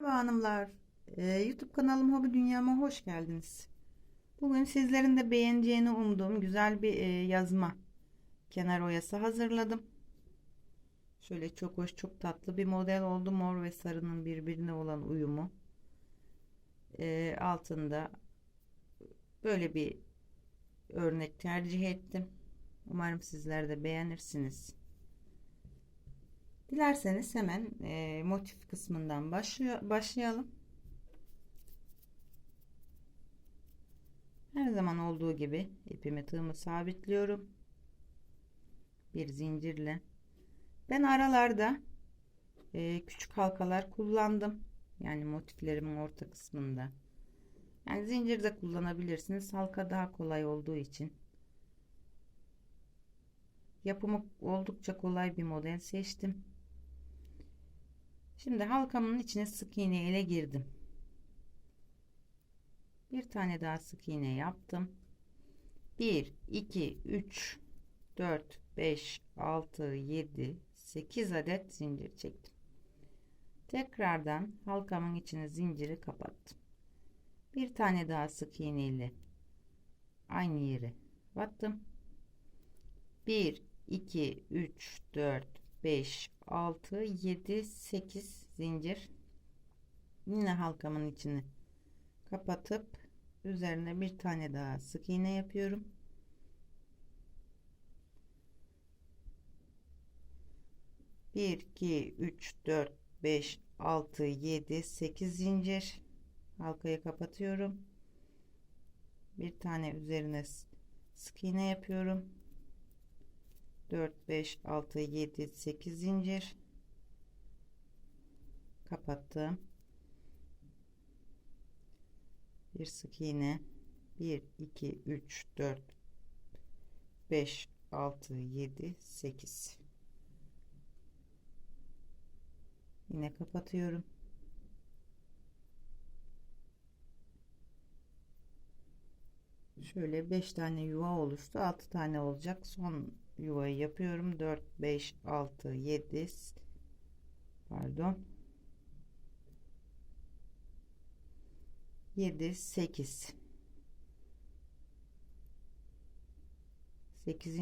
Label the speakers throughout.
Speaker 1: Merhaba hanımlar. Ee, YouTube kanalım Hobi Dünyama hoş geldiniz. Bugün sizlerin de beğeneceğini umduğum güzel bir e, yazma kenar oyası hazırladım. Şöyle çok hoş, çok tatlı bir model oldu. Mor ve sarının birbirine olan uyumu. Ee, altında böyle bir örnek tercih ettim. Umarım sizler de beğenirsiniz. Dilerseniz hemen e, motif kısmından başlıyor, başlayalım. Her zaman olduğu gibi ipimi tığımı sabitliyorum. Bir zincirle. Ben aralarda e, küçük halkalar kullandım. Yani motiflerimin orta kısmında. Yani zincir de kullanabilirsiniz. Halka daha kolay olduğu için. Yapımı oldukça kolay bir model seçtim. Şimdi halkamın içine sık iğne ile girdim. Bir tane daha sık iğne yaptım. 1, 2, 3, 4, 5, 6, 7, 8 adet zincir çektim. Tekrardan halkamın içine zinciri kapattım. Bir tane daha sık iğne ile aynı yere battım. 1, 2, 3, 4, 5, 6, 7, 8 zincir. Yine halkamın içini kapatıp üzerine bir tane daha sık iğne yapıyorum. Bir, iki, üç, dört, beş, altı, yedi, sekiz zincir. Halkayı kapatıyorum. Bir tane üzerine sık iğne yapıyorum. 4 5 6 7 8 zincir. Kapattım. Bir sık iğne 1 2 3 4 5 6 7 8 yine kapatıyorum. Şöyle 5 tane yuva oluştu. 6 tane olacak. Son yuvayı yapıyorum. 4 5 6 7 pardon. 7 8 8.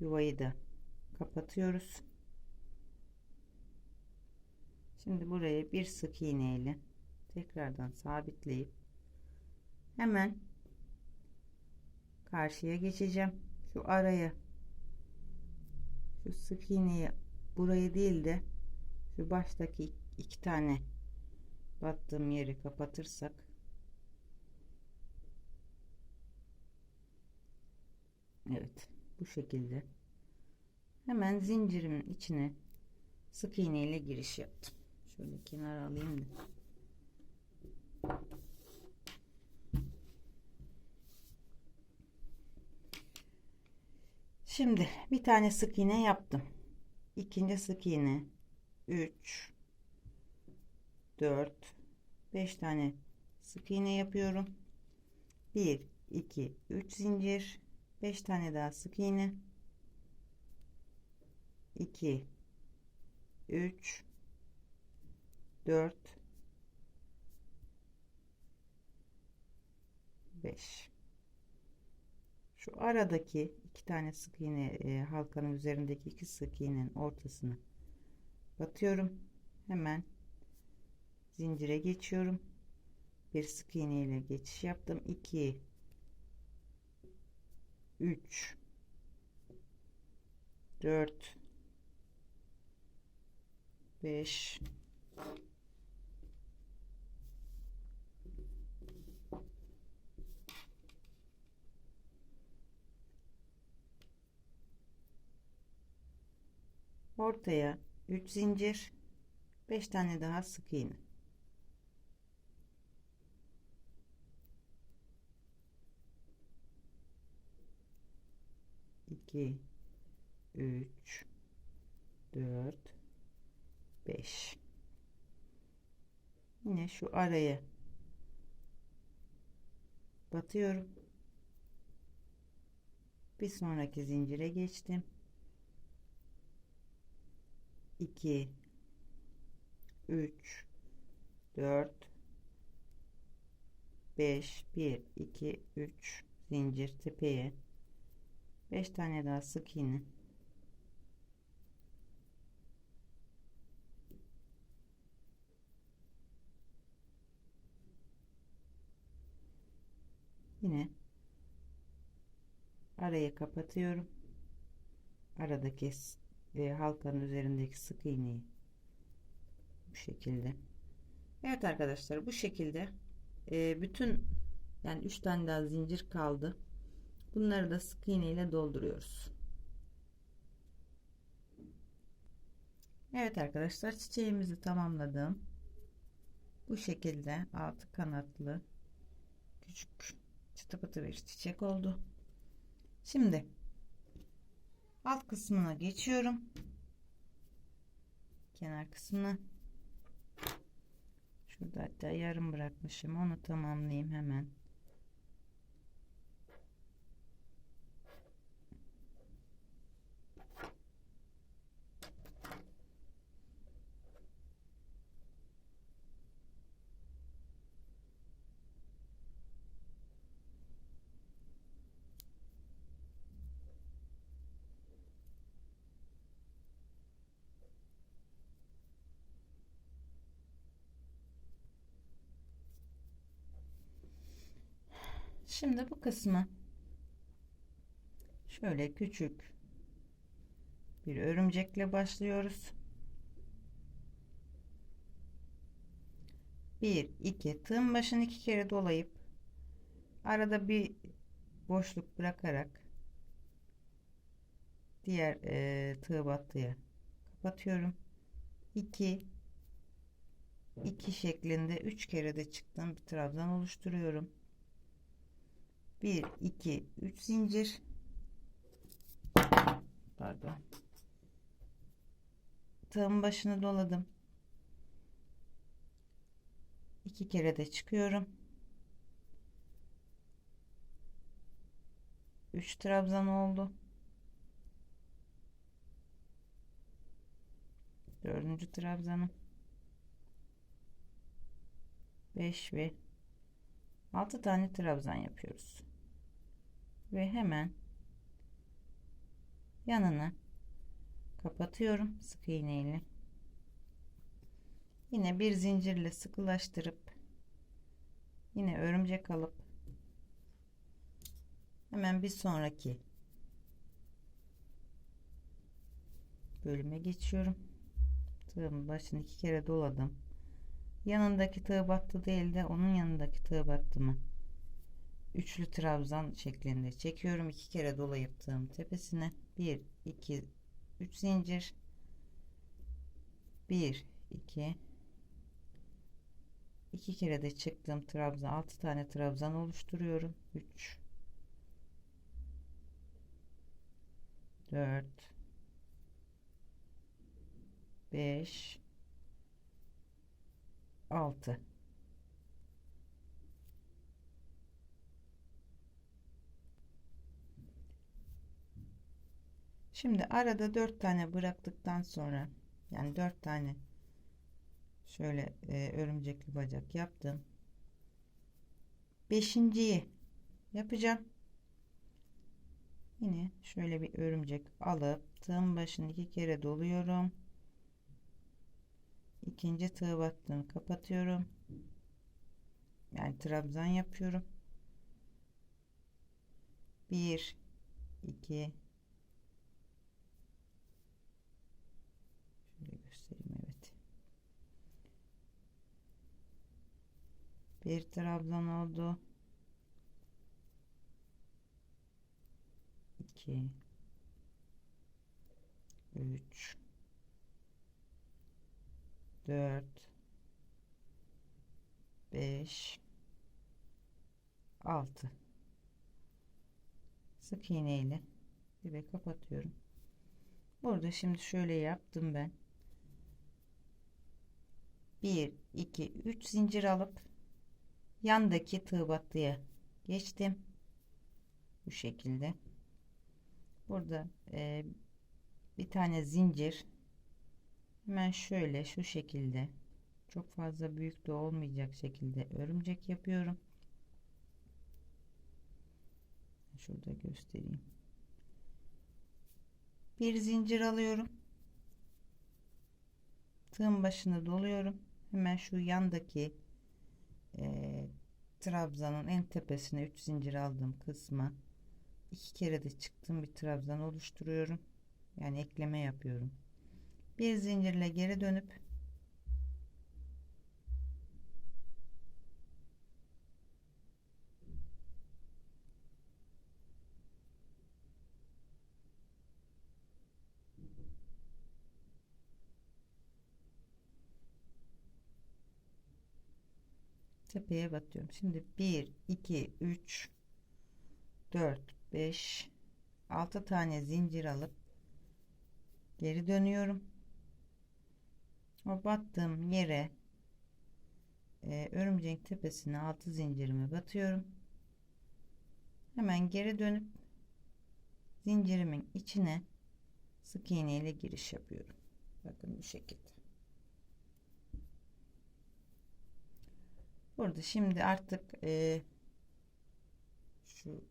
Speaker 1: yuvayı da kapatıyoruz. Şimdi buraya bir sık iğne ile tekrardan sabitleyip hemen karşıya geçeceğim. Şu araya şu sık iğneyi burayı değil de şu baştaki iki tane battığım yeri kapatırsak. Evet bu şekilde. Hemen zincirimin içine sık iğne ile giriş yaptım. Şöyle kenara alayım da Şimdi bir tane sık iğne yaptım. İkinci sık iğne 3 4 5 tane sık iğne yapıyorum. 1 2 3 zincir 5 tane daha sık iğne 2 3 4 5 şu aradaki iki tane sık iğne e, halkanın üzerindeki iki sık iğnenin ortasını batıyorum. Hemen zincire geçiyorum. Bir sık iğne ile geçiş yaptım. 2 3 4 5 ortaya 3 zincir 5 tane daha sık iğne. İki üç dört beş. Yine şu araya batıyorum. Bir sonraki zincire geçtim 2 3 4 5 1 2 3 zincir tepeye. 5 tane daha sık iğne. Yine arayı kapatıyorum. Aradaki e, halkanın üzerindeki sık iğneyi bu şekilde. Evet arkadaşlar bu şekilde e, bütün yani 3 tane daha zincir kaldı. Bunları da sık iğne ile dolduruyoruz. Evet arkadaşlar çiçeğimizi tamamladım. Bu şekilde altı kanatlı küçük çıtı pıtı bir çiçek oldu. Şimdi alt kısmına geçiyorum. Kenar kısmına. Şurada hatta yarım bırakmışım. Onu tamamlayayım hemen Şimdi bu kısmı şöyle küçük bir örümcekle başlıyoruz. 1 2 tığın başını iki kere dolayıp arada bir boşluk bırakarak diğer e, tığ battıya kapatıyorum. 2 2 şeklinde 3 kere de çıktım bir trabzan oluşturuyorum. 1 2 3 zincir. Pardon. Tığın başını doladım. İki kere de çıkıyorum. 3 trabzan oldu. Dördüncü trabzanım. 5 ve 6 tane trabzan yapıyoruz ve hemen yanını kapatıyorum sık iğne ile. Yine bir zincirle sıkılaştırıp yine örümcek alıp hemen bir sonraki bölüme geçiyorum. Tığımın başını iki kere doladım. Yanındaki tığ battı değil de onun yanındaki tığ battı mı üçlü trabzan şeklinde çekiyorum. İki kere dolayıp tepesine. 1 2 3 zincir. 1 2 iki kere de çıktım trabzan 6 tane trabzan oluşturuyorum. 3 4 5 6 Şimdi arada 4 tane bıraktıktan sonra yani 4 tane şöyle e, örümcekli bacak yaptım. Beşinciyi yapacağım. Yine şöyle bir örümcek alıp tığın başını iki kere doluyorum. İkinci tığ battığımı kapatıyorum. Yani trabzan yapıyorum. 1 2 Bir trabzan oldu. 2 3 4 5 6 sık iğne ile dibe kapatıyorum. Burada şimdi şöyle yaptım ben. 1 2 3 zincir alıp yandaki tığ battıya geçtim bu şekilde burada e, bir tane zincir hemen şöyle şu şekilde Çok fazla büyük de olmayacak şekilde örümcek yapıyorum. Şurada göstereyim. Bir zincir alıyorum. Tığın başını doluyorum. Hemen şu yandaki e, trabzanın en tepesine 3 zincir aldığım kısma iki kere de çıktım bir trabzan oluşturuyorum. Yani ekleme yapıyorum. Bir zincirle geri dönüp tepeye batıyorum. Şimdi 1 2 3 4 5 6 tane zincir alıp geri dönüyorum. O battığım yere e, örümceğin tepesine 6 zincirimi batıyorum. Hemen geri dönüp zincirimin içine sık iğne ile giriş yapıyorum. Bakın bu şekilde. Burada şimdi artık e, şu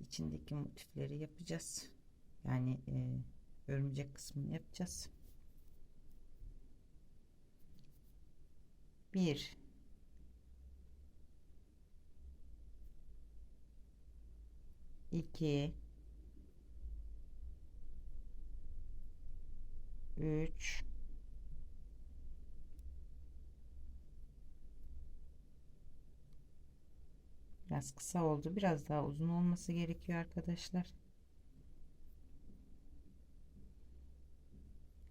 Speaker 1: içindeki motifleri yapacağız. Yani e, örümcek kısmını yapacağız. Bir iki üç Biraz kısa oldu. Biraz daha uzun olması gerekiyor arkadaşlar.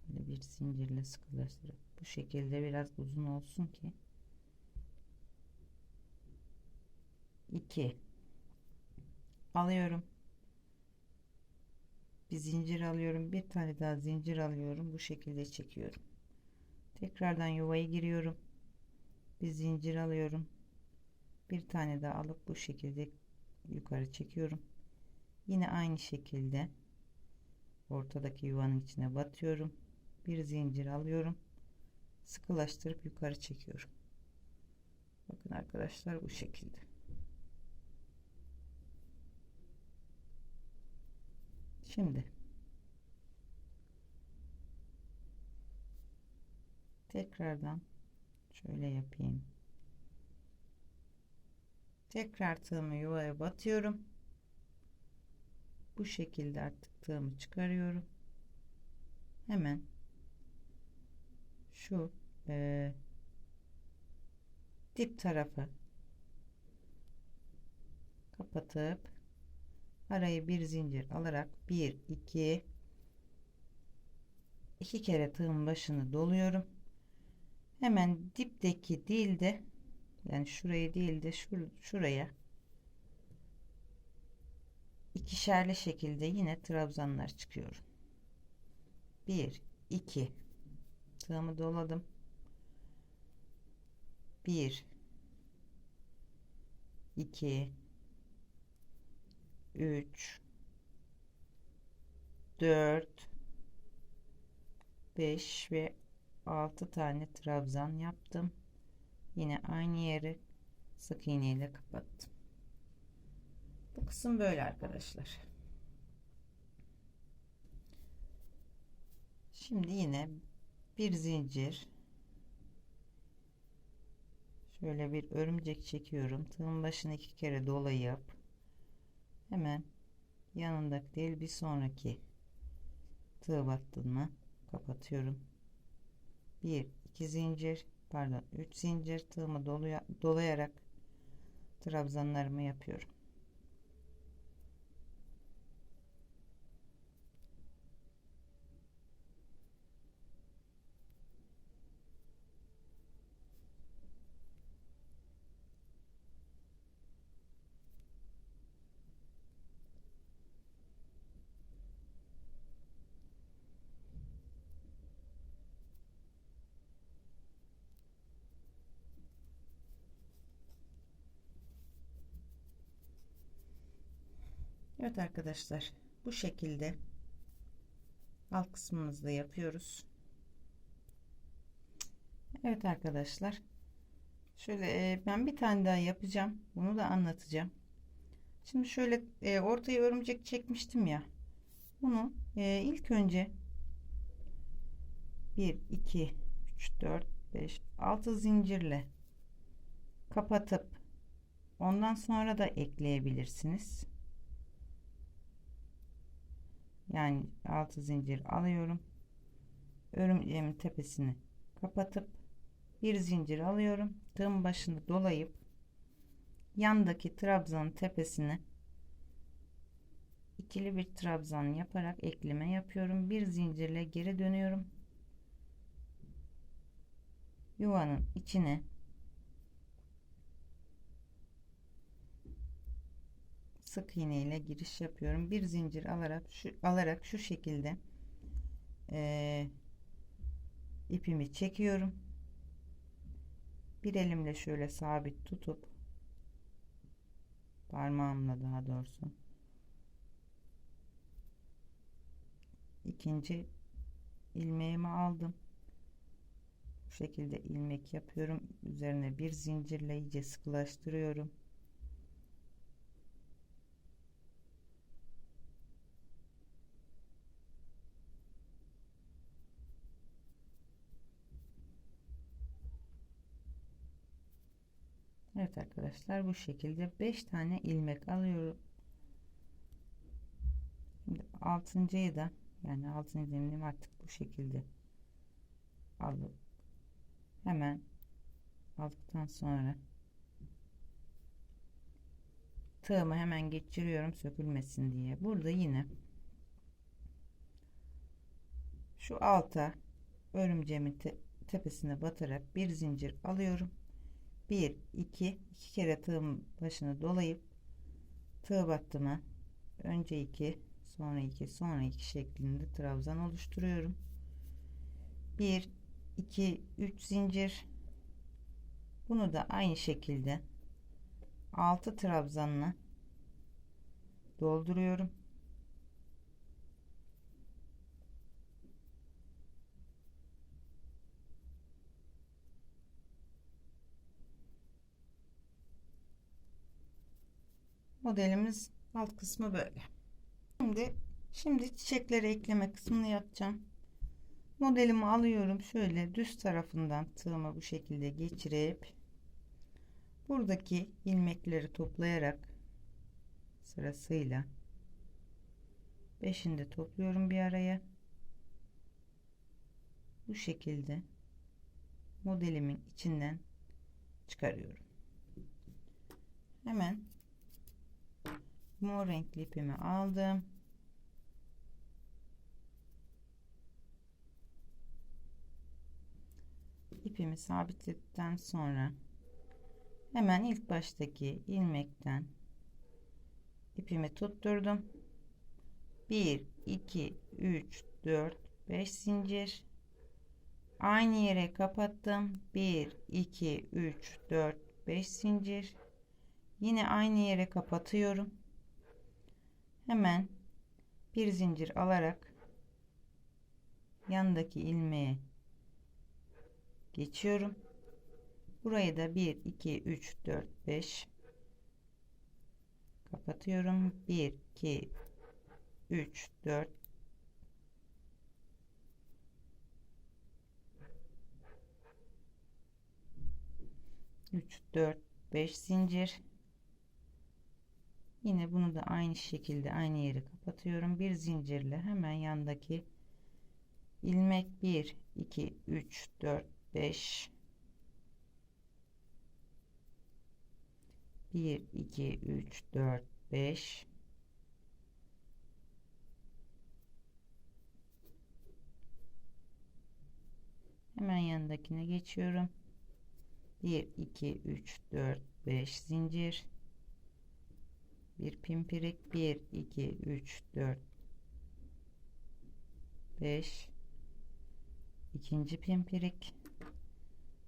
Speaker 1: Böyle bir zincirle sıkılaştırıp bu şekilde biraz uzun olsun ki 2 alıyorum. Bir zincir alıyorum. Bir tane daha zincir alıyorum. Bu şekilde çekiyorum. Tekrardan yuvaya giriyorum. Bir zincir alıyorum bir tane daha alıp bu şekilde yukarı çekiyorum. Yine aynı şekilde ortadaki yuvanın içine batıyorum. Bir zincir alıyorum. Sıkılaştırıp yukarı çekiyorum. Bakın arkadaşlar bu şekilde. Şimdi tekrardan şöyle yapayım tekrar tığımı yuvaya batıyorum. Bu şekilde artık tığımı çıkarıyorum. Hemen şu e, dip tarafı kapatıp arayı bir zincir alarak 1 2 iki kere tığın başını doluyorum. Hemen dipteki değil de yani şurayı değil de şur şuraya ikişerli şekilde yine trabzanlar çıkıyorum 1 2 tığımı doladım. 1 2 3 4 5 ve 6 tane trabzan yaptım yine aynı yeri sık iğne ile kapattım. Bu kısım böyle arkadaşlar. Şimdi yine bir zincir. Şöyle bir örümcek çekiyorum. Tığın başını iki kere dolayıp hemen yanındaki değil bir sonraki tığ battığımı kapatıyorum. Bir iki zincir pardon 3 zincir tığımı doluya, dolayarak trabzanlarımı yapıyorum. Evet arkadaşlar bu şekilde alt kısmımızda yapıyoruz. Evet arkadaşlar. Şöyle e, ben bir tane daha yapacağım. Bunu da anlatacağım. Şimdi şöyle e, ortaya örümcek çekmiştim ya. Bunu e, ilk önce 1 2 3 4 5 6 zincirle kapatıp ondan sonra da ekleyebilirsiniz. Yani 6 zincir alıyorum. Örümceğimin tepesini kapatıp bir zincir alıyorum. Tığın başını dolayıp yandaki trabzanın tepesine ikili bir trabzan yaparak ekleme yapıyorum. Bir zincirle geri dönüyorum. Yuvanın içine sık iğne ile giriş yapıyorum. Bir zincir alarak şu alarak şu şekilde e, ipimi çekiyorum. Bir elimle şöyle sabit tutup parmağımla daha doğrusu ikinci ilmeğimi aldım. Bu şekilde ilmek yapıyorum. Üzerine bir zincirle iyice sıkılaştırıyorum. Evet arkadaşlar bu şekilde 5 tane ilmek alıyorum. Şimdi altıncıyı da yani altıncı ilmeğimi artık bu şekilde alıp hemen aldıktan sonra tığımı hemen geçiriyorum sökülmesin diye. Burada yine şu alta örümceğimin te tepesine batarak bir zincir alıyorum 1 2 2 kere tığım başını dolayıp tığ battıma önce 2 sonra 2 sonra 2 şeklinde trabzan oluşturuyorum. 1 2 3 zincir. Bunu da aynı şekilde 6 trabzanla dolduruyorum modelimiz alt kısmı böyle. Şimdi şimdi çiçekleri ekleme kısmını yapacağım. Modelimi alıyorum şöyle düz tarafından tığımı bu şekilde geçirip buradaki ilmekleri toplayarak sırasıyla beşini de topluyorum bir araya. Bu şekilde modelimin içinden çıkarıyorum. Hemen mor renkli ipimi aldım. ipimi sabitledikten sonra hemen ilk baştaki ilmekten ipimi tutturdum. 1 2 3 4 5 zincir aynı yere kapattım. 1 2 3 4 5 zincir yine aynı yere kapatıyorum hemen bir zincir alarak yandaki ilmeğe geçiyorum. Burayı da 1 2 3 4 5 kapatıyorum. 1 2 3 4 3 4 5 zincir Yine bunu da aynı şekilde aynı yeri kapatıyorum. Bir zincirle hemen yandaki ilmek 1 2 3 4 5 1 2 3 4 5 Hemen yanındakine geçiyorum. 1 2 3 4 5 zincir bir pimpirik 1 2 3 4 5 ikinci pimpirik.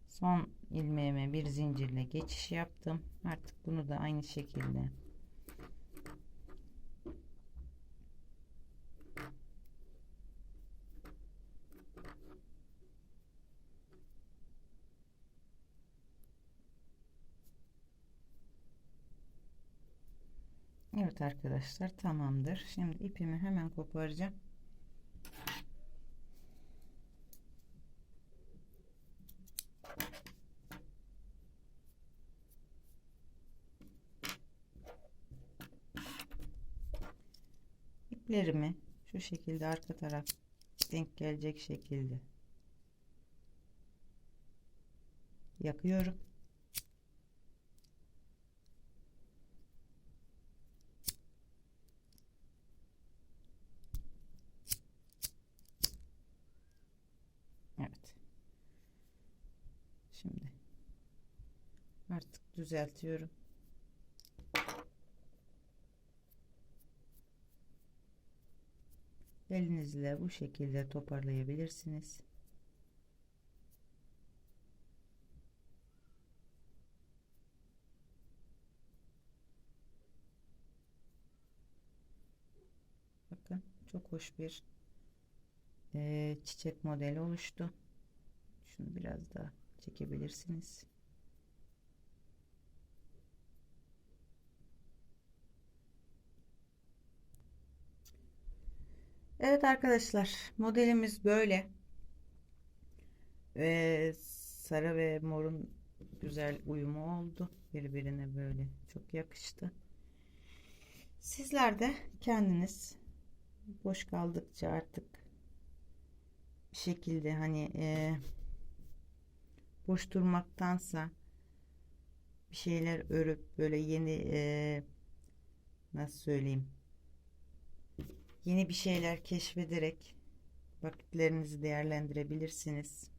Speaker 1: Son ilmeğime bir zincirle geçiş yaptım. Artık bunu da aynı şekilde Evet arkadaşlar tamamdır. Şimdi ipimi hemen koparacağım. İplerimi şu şekilde arka taraf denk gelecek şekilde yakıyorum. Evet. Şimdi artık düzeltiyorum. Elinizle bu şekilde toparlayabilirsiniz. Bakın çok hoş bir e, çiçek modeli oluştu. Şunu biraz daha çekebilirsiniz. Evet arkadaşlar modelimiz böyle. Ee, sarı ve morun güzel uyumu oldu. Birbirine böyle çok yakıştı. Sizler de kendiniz boş kaldıkça artık bir şekilde hani e, boş durmaktansa bir şeyler örüp böyle yeni e, nasıl söyleyeyim yeni bir şeyler keşfederek vakitlerinizi değerlendirebilirsiniz.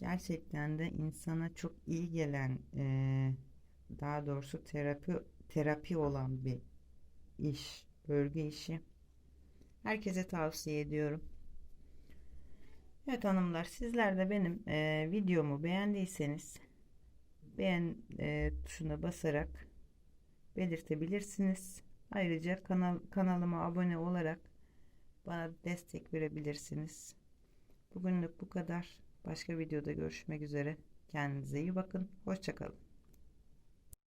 Speaker 1: Gerçekten de insana çok iyi gelen e, daha doğrusu terapi terapi olan bir iş, bölge işi. Herkese tavsiye ediyorum. Evet hanımlar sizler de benim e, videomu beğendiyseniz beğen e, tuşuna basarak belirtebilirsiniz. Ayrıca kanal, kanalıma abone olarak bana destek verebilirsiniz. Bugünlük bu kadar. Başka videoda görüşmek üzere. Kendinize iyi bakın. Hoşçakalın.